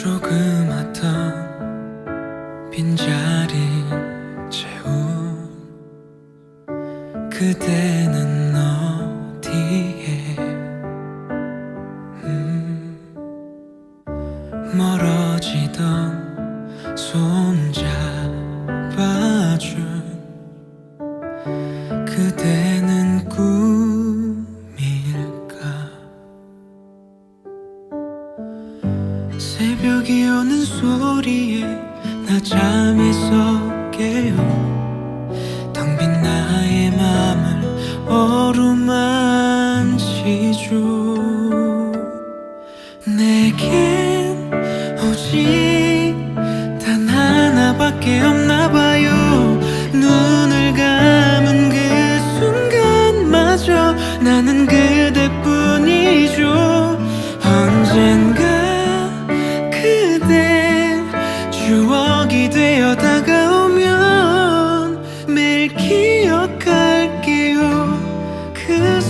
조그맣던 빈자리 채운 그대는 어디에? 음, 멀어지던 손잡 새벽이 오는 소리에 나 잠에서 깨어 텅빈 나의 맘을 어루만지죠 내겐 오직 단 하나밖에 없나 봐요. 눈을 되어 다가오면 매일 기억할게요. 그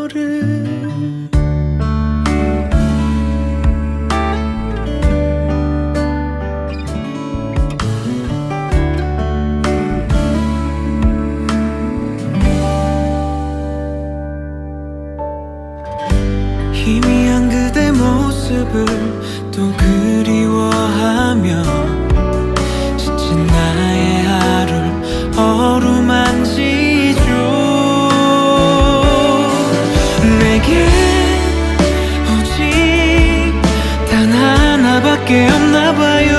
숨결을. 희미한 그대 모습을 그리워하며 지친 나의 하루를 어루만지죠 내게 오직 단 하나밖에 없나 봐요.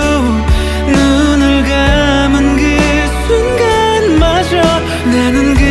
눈을 감은 그 순간마저 나는 그